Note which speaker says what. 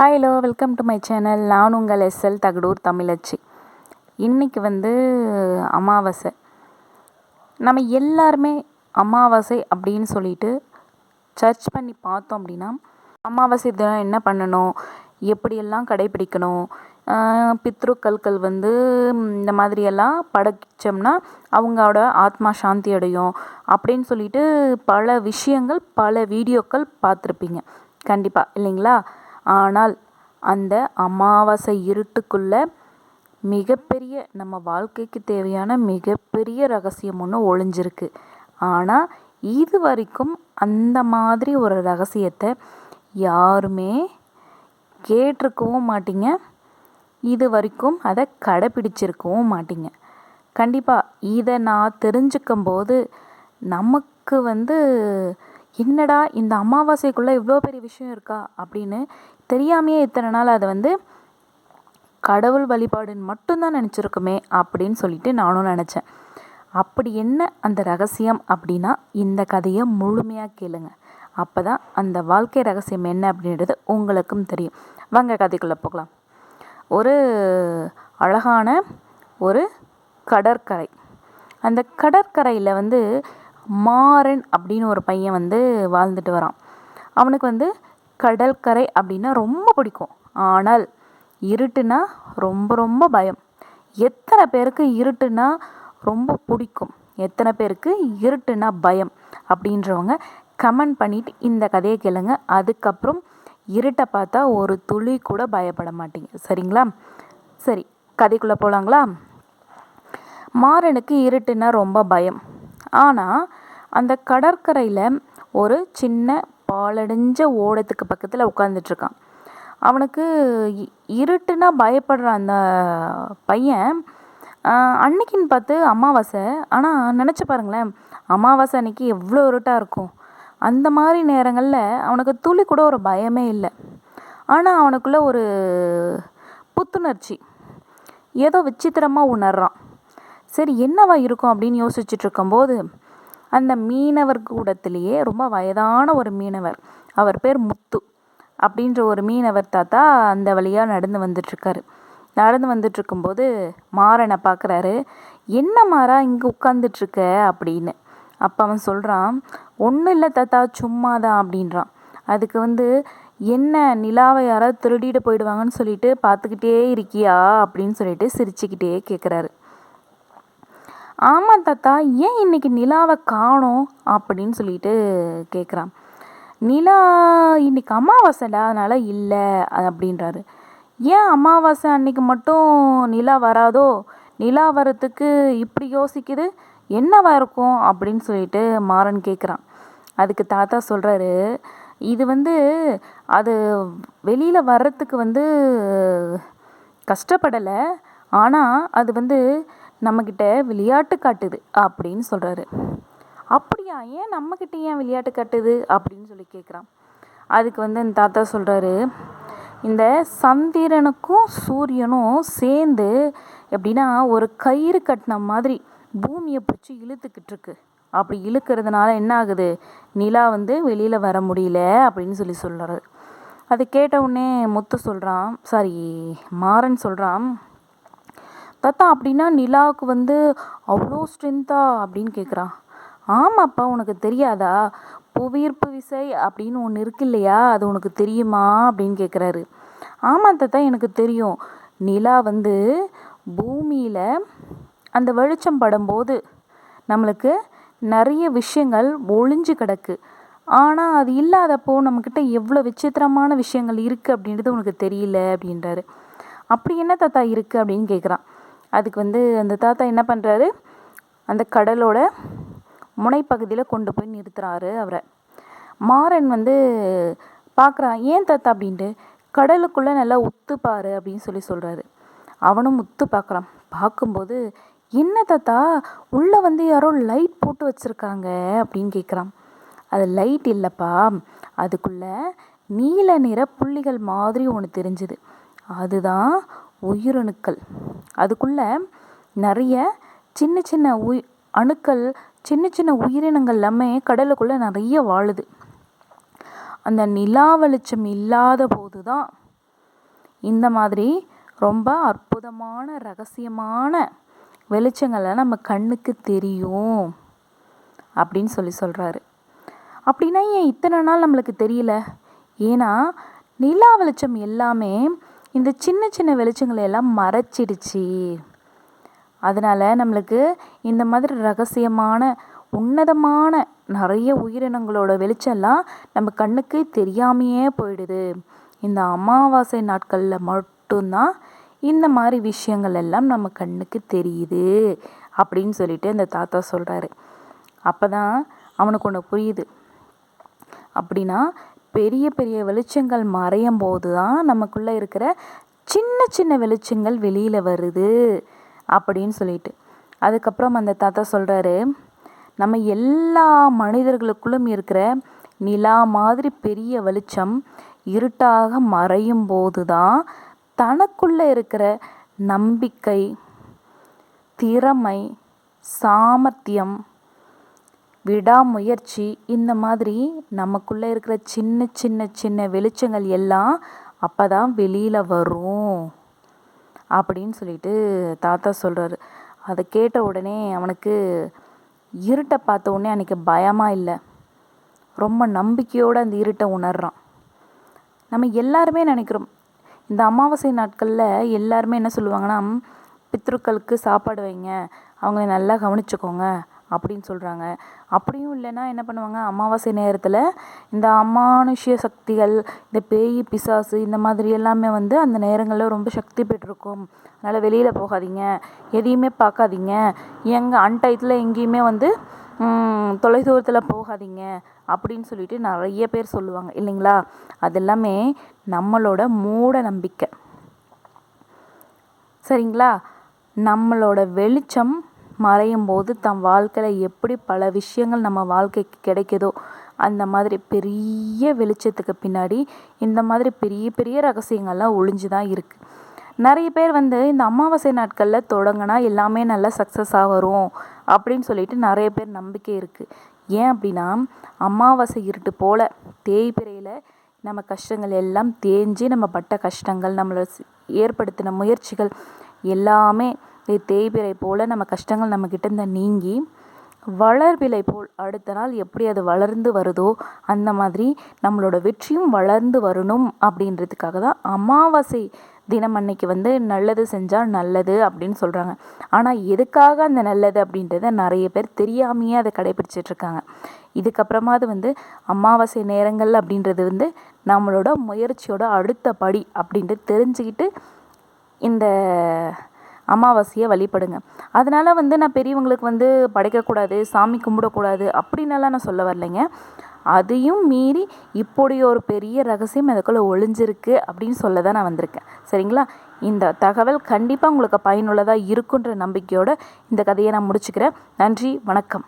Speaker 1: Hi hello welcome to my channel நான் உங்கள் SL Thagadur தமிழச்சி. இன்றைக்கி வந்து அமாவாசை. நம்ம எல்லாருமே அமாவாசை அப்படின்னு சொல்லிட்டு சர்ச் பண்ணி பார்த்தோம் அப்படின்னா அமாவாசை தினம் என்ன பண்ணணும்? எப்படியெல்லாம் கடைபிடிக்கணும்? பித்ருக்கள்கள் வந்து இந்த மாதிரியெல்லாம் படைச்சோம்னா அவங்களோட ஆத்மா சாந்தி அடையும் அப்படின்னு சொல்லிட்டு பல விஷயங்கள் பல வீடியோக்கள் பார்த்துருப்பீங்க. கண்டிப்பாக இல்லைங்களா? ஆனால் அந்த அமாவாசை இருட்டுக்குள்ளே மிகப்பெரிய நம்ம வாழ்க்கைக்கு தேவையான மிகப்பெரிய ரகசியம் ஒன்று ஒளிஞ்சிருக்கு. ஆனால் இது வரைக்கும் அந்த மாதிரி ஒரு ரகசியத்தை யாருமே கேட்டிருக்கவும் மாட்டிங்க. இது வரைக்கும் அதை கடைப்பிடிச்சிருக்கவும் மாட்டிங்க. கண்டிப்பாக இதை நான் தெரிஞ்சுக்கும் போது நமக்கு வந்து என்னடா இந்த அமாவாசைக்குள்ளே இவ்வளோ பெரிய விஷயம் இருக்கா அப்படின்னு தெரியாமையே இத்தனை நாள் அதை வந்து கடவுள் வழிபாடுன்னு மட்டும்தான் நினச்சிருக்குமே அப்படின்னு சொல்லிட்டு நானும் நினச்சேன். அப்படி என்ன அந்த ரகசியம் அப்படின்னா இந்த கதையை முழுமையாக கேளுங்க. அப்போ தான் அந்த வாழ்க்கை ரகசியம் என்ன அப்படின்றது உங்களுக்கும் தெரியும். வாங்க கதைக்குள்ளே போகலாம். ஒரு அழகான ஒரு கடற்கரை. அந்த கடற்கரையில் வந்து மாறன் அப்படின்னு ஒரு பையன் வந்து வாழ்ந்துட்டு வரான். அவனுக்கு வந்து கடற்கரை அப்படின்னா ரொம்ப பிடிக்கும். ஆனால் இருட்டுனா ரொம்ப ரொம்ப பயம். எத்தனை பேருக்கு இருட்டுனா ரொம்ப பிடிக்கும். எத்தனை பேருக்கு இருட்டுனா பயம் அப்படின்றவங்க கமெண்ட் பண்ணிட்டு இந்த கதையை கேளுங்க. அதுக்கப்புறம் இருட்டை பார்த்தா ஒரு துளி கூட பயப்பட மாட்டீங்க. சரிங்களா? சரி கதைக்குள்ளே போகலாங்களா மாறனுக்கு இருட்டுனா ரொம்ப பயம். ஆனால் அந்த கடற்கரையில் ஒரு சின்ன பாலடைஞ்ச ஓடத்துக்கு பக்கத்தில் உட்காந்துட்ருக்கான் அவனுக்கு இ- இருட்டுனா பயப்படுற அந்த பையன் அன்னைக்குன்னு பார்த்து அமாவாசை ஆனால் நினச்சி பாருங்களேன் அமாவாசை அன்னைக்கு எவ்வளோ இருட்டாக இருக்கும். அந்த மாதிரி நேரங்களில் அவனுக்கு துளி கூட ஒரு பயமே இல்லை. ஆனால் அவனுக்குள்ள ஒரு புத்துணர்ச்சி. ஏதோ விசித்திரமாக உணர்றான். சரி என்னவா இருக்கும் அப்படின்னு யோசிச்சுட்டு இருக்கும்போது அந்த மீனவர் கூடத்திலேயே ரொம்ப வயதான ஒரு மீனவர். அவர் பேர் முத்து அப்படின்ற ஒரு மீனவர் தாத்தா அந்த வழியாக நடந்து வந்துட்டுருக்காரு. நடந்து வந்துட்டுருக்கும்போது மாறனை பார்க்குறாரு என்ன மாறா இங்கே உட்காந்துட்ருக்க அப்படின்னு. அப்போ அவன் சொல்கிறான் ஒன்றும் இல்லை தாத்தா சும்மா தான் அப்படின்றான். அதுக்கு வந்து என்ன நிலாவை யாராவது திருடிட்டு போயிடுவாங்கன்னு சொல்லிட்டு பார்த்துக்கிட்டே இருக்கியா? அப்படின்னு சொல்லிட்டு சிரிச்சுக்கிட்டே கேட்குறாரு ஆமாம் தாத்தா ஏன் இன்னைக்கு நிலாவை காணோம் அப்படின்னு சொல்லிட்டு கேட்குறான் நிலா இன்னைக்கு அமாவாசைடா அதனால் இல்லை அப்படின்றாரு. ஏன் அமாவாசை அன்னைக்கு மட்டும் நிலா வராதோ? நிலா வரத்துக்கு இப்படி யோசிக்குது? என்னவா இருக்கும் அப்படின்னு சொல்லிட்டு மாறன் கேட்குறான் அதுக்கு தாத்தா சொல்கிறாரு இது வந்து அது வெளியில் வர்றதுக்கு வந்து கஷ்டப்படலை. ஆனால் அது வந்து நம்மக்கிட்ட விளையாட்டு காட்டுது அப்படின்னு சொல்கிறாரு அப்படியா? ஏன் நம்மக்கிட்ட ஏன் விளையாட்டு காட்டுது அப்படின்னு சொல்லி கேட்குறான் அதுக்கு வந்து அந்த தாத்தா சொல்கிறாரு இந்த சந்திரனுக்கும் சூரியனும் சேர்ந்து எப்படின்னா ஒரு கயிறு கட்டின மாதிரி பூமியை பிடிச்சி இழுத்துக்கிட்டு இருக்கு. அப்படி இழுக்கிறதுனால என்ன ஆகுது? நிலா வந்து வெளியில் வர முடியல அப்படின்னு சொல்லி சொல்கிறாரு அதை கேட்ட உடனே முத்து சொல்கிறான் சாரி மாறன் சொல்கிறான் தாத்தா அப்படின்னா நிலாவுக்கு வந்து அவ்வளோ ஸ்ட்ரென்த்தா அப்படின்னு கேட்குறான் ஆமாப்பா உனக்கு தெரியாதா? புவியீர்ப்பு விசை அப்படின்னு ஒன்று இருக்கு இல்லையா? அது உனக்கு தெரியுமா? அப்படின்னு கேட்குறாரு ஆமாம் தாத்தா எனக்கு தெரியும். நிலா வந்து பூமியில் அந்த வெளிச்சம் படும்போது நம்மளுக்கு நிறைய விஷயங்கள் ஒளிஞ்சு கிடக்கு. ஆனால் அது இல்லாதப்போ நம்மக்கிட்ட எவ்வளோ விசித்திரமான விஷயங்கள் இருக்குது அப்படின்றது உனக்கு தெரியல அப்படின்றாரு. அப்படி என்ன தாத்தா இருக்குது அப்படின்னு கேட்குறான் அதுக்கு வந்து அந்த தாத்தா என்ன பண்ணுறாரு அந்த கடலோட முனைப்பகுதியில் கொண்டு போய் நிறுத்துறாரு அவரை. மாறன் வந்து பார்க்குறான் ஏன் தாத்தா அப்படின்ட்டு? கடலுக்குள்ளே நல்லா உத்துப்பார் அப்படின்னு சொல்லி சொல்கிறாரு அவனும் உத்து பார்க்குறான் பார்க்கும்போது என்ன தாத்தா? உள்ளே வந்து யாரோ லைட் போட்டு வச்சுருக்காங்க அப்படின்னு கேட்குறான் அது லைட் இல்லைப்பா. அதுக்குள்ள நீல நிற புள்ளிகள் மாதிரி ஒன்று தெரிஞ்சுது. அதுதான் உயிரணுக்கள். அதுக்குள்ளே நிறைய சின்ன சின்ன உய் அணுக்கள் சின்ன சின்ன உயிரினங்கள் எல்லாமே கடலுக்குள்ளே நிறைய வாழுது. அந்த நிலா வெளிச்சம் இல்லாத போது தான் இந்த மாதிரி ரொம்ப அற்புதமான ரகசியமான வெளிச்சங்கள்லாம் நம்ம கண்ணுக்கு தெரியும் அப்படின்னு சொல்லி சொல்கிறாரு அப்படின்னா ஏன் இத்தனை நாள் நம்மளுக்கு தெரியல? ஏன்னா நிலா வெளிச்சம் எல்லாமே இந்த சின்ன சின்ன வெளிச்சங்களை எல்லாம் மறைச்சிடுச்சு. அதனால் நம்மளுக்கு இந்த மாதிரி ரகசியமான உன்னதமான நிறைய உயிரினங்களோட வெளிச்சம்லாம் நம்ம கண்ணுக்கு தெரியாமையே போயிடுது. இந்த அமாவாசை நாட்களில் மட்டும்தான் இந்த மாதிரி விஷயங்கள் எல்லாம் நம்ம கண்ணுக்கு தெரியுது அப்படின்னு சொல்லிட்டு அந்த தாத்தா சொல்கிறாரு அப்போ தான் அவனுக்கு ஒன்று புரியுது. அப்படின்னா பெரிய பெரிய வெளிச்சங்கள் மறையும் போது தான் நமக்குள்ளே இருக்கிற சின்ன சின்ன வெளிச்சங்கள் வெளியில் வருது அப்படின்னு சொல்லிட்டு. அதுக்கப்புறம் அந்த தாத்தா சொல்கிறாரு நம்ம எல்லா மனிதர்களுக்குள்ளும் இருக்கிற நிலா மாதிரி பெரிய வெளிச்சம் இருட்டாக மறையும் போது தான் தனக்குள்ளே இருக்கிற நம்பிக்கை திறமை சாமர்த்தியம் விடாமுயற்சி இந்த மாதிரி நமக்குள்ளே இருக்கிற சின்ன சின்ன சின்ன வெளிச்சங்கள் எல்லாம் அப்போ தான் வெளியில் வரும். அப்படின்னு சொல்லிட்டு தாத்தா சொல்கிறாரு அதை கேட்ட உடனே அவனுக்கு இருட்டை பார்த்த உடனே அன்றைக்கி பயமாக இல்லை. ரொம்ப நம்பிக்கையோடு அந்த இருட்டை உணர்றான். நம்ம எல்லாருமே நினைக்கிறோம். இந்த அமாவாசை நாட்களில் எல்லாருமே என்ன சொல்லுவாங்கன்னா பித்ருக்களுக்கு சாப்பாடு வைங்க. அவங்கள நல்லா கவனிச்சுக்கோங்க. அப்படின்னு சொல்கிறாங்க அப்படியும் இல்லைன்னா என்ன பண்ணுவாங்க? அமாவாசை நேரத்தில் இந்த அமானுஷ்ய சக்திகள் இந்த பேய் பிசாசு இந்த மாதிரி எல்லாமே வந்து அந்த நேரங்களில் ரொம்ப சக்தி பெற்றிருக்கும். அதனால் வெளியில் போகாதீங்க. எதையுமே பார்க்காதீங்க. எங்கள் அன்டயத்தில் எங்கேயுமே வந்து தொலைதூரத்தில் போகாதீங்க அப்படின்னு சொல்லிட்டு நிறைய பேர் சொல்லுவாங்க. இல்லைங்களா? அது எல்லாமே நம்மளோட மூட நம்பிக்கை. சரிங்களா? நம்மளோட வெளிச்சம் மறையும் போது தம் வாழ்க்கையில் எப்படி பல விஷயங்கள் நம்ம வாழ்க்கைக்கு கிடைக்குதோ அந்த மாதிரி பெரிய வெளிச்சத்துக்கு பின்னாடி இந்த மாதிரி பெரிய பெரிய ரகசியங்கள்லாம் ஒளிஞ்சு தான் இருக்குது நிறைய பேர் வந்து இந்த அமாவாசை நாட்களில் தொடங்கினா எல்லாமே நல்லா சக்ஸஸாக வரும் அப்படின்னு சொல்லிட்டு நிறைய பேர் நம்பிக்கை இருக்குது ஏன் அப்படின்னா அமாவாசை இருட்டு போல் தேய்பிரையில் நம்ம கஷ்டங்கள் எல்லாம் தேஞ்சு நம்ம பட்ட கஷ்டங்கள் நம்மளை ஏற்படுத்தின முயற்சிகள் எல்லாமே தேய்பிறை போல் நம்ம கஷ்டங்கள் நம்மக்கிட்டேருந்து நீங்கி வளர்பிலை போல் அடுத்த நாள் எப்படி அது வளர்ந்து வருதோ அந்த மாதிரி நம்மளோட வெற்றியும் வளர்ந்து வரணும் அப்படின்றதுக்காக தான் அமாவாசை தினம் அன்னைக்கு வந்து நல்லது செஞ்சால் நல்லது அப்படின்னு சொல்கிறாங்க ஆனால் எதுக்காக அந்த நல்லது அப்படின்றத நிறைய பேர் தெரியாமையே அதை கடைபிடிச்சிட்ருக்காங்க இதுக்கப்புறமா அது வந்து அமாவாசை நேரங்கள் அப்படின்றது வந்து நம்மளோட முயற்சியோட அடுத்த படி அப்படின்ட்டு தெரிஞ்சுக்கிட்டு இந்த அமாவாசையை வழிபடுங்க. அதனால் வந்து நான் பெரியவங்களுக்கு வந்து படைக்கக்கூடாது சாமி கும்பிடக்கூடாது அப்படின்னலாம் நான் சொல்ல வரலைங்க. அதையும் மீறி இப்படி ஒரு பெரிய ரகசியம் அதுக்குள்ளே ஒளிஞ்சிருக்கு அப்படின்னு சொல்ல தான் நான் வந்திருக்கேன். சரிங்களா? இந்த தகவல் கண்டிப்பாக உங்களுக்கு பயனுள்ளதாக இருக்குன்ற நம்பிக்கையோடு இந்த கதையை நான் முடிச்சுக்கிறேன். நன்றி வணக்கம்.